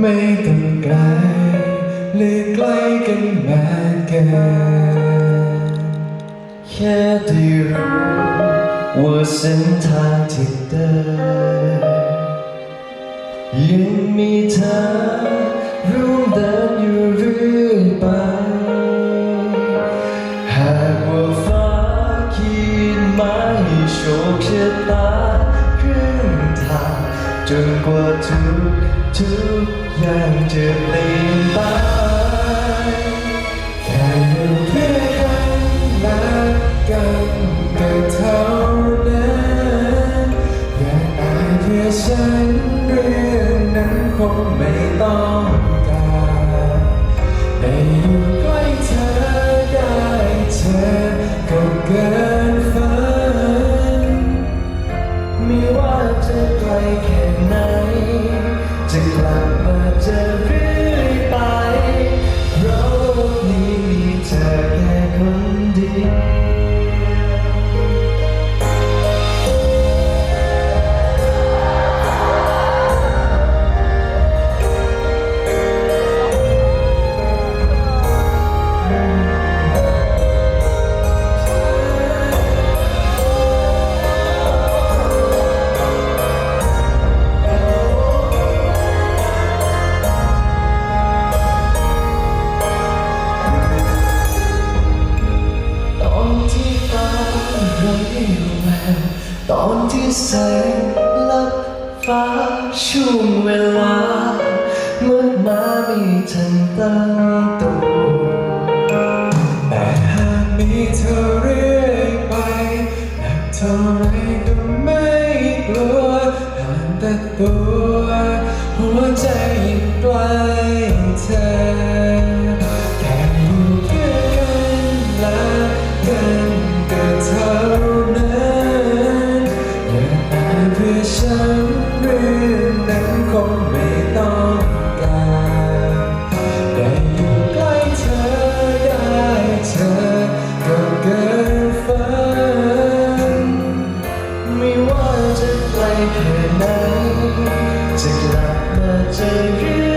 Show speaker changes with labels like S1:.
S1: ไม่ต้องไกลหรือใกล้กันมากเกิน
S2: แค่ได้รู้ว่าเส้นทางที่เดินยังมีเธอร่วมเดินอยู่เรื่อยไป หากว่าฟ้าขีดมาให้โชคชะตา จนกว่าทุกทุกอย่างจะเปลี่ยนไป
S1: แค่อยู่เพื่อกันและกันก็เท่านั้นอย่าอายเพื่อฉันเรื่องนั้นคงไม่ต้อง
S2: ตอนที่แสงลับฟ้าช่วงเวลา เมื่อมาไม่ทันตั้งตัว
S1: แต่หากมีเธอเรื่อยไปหนักเท่าไรก็ไม่กลัวหากแต่ตัว
S2: จะก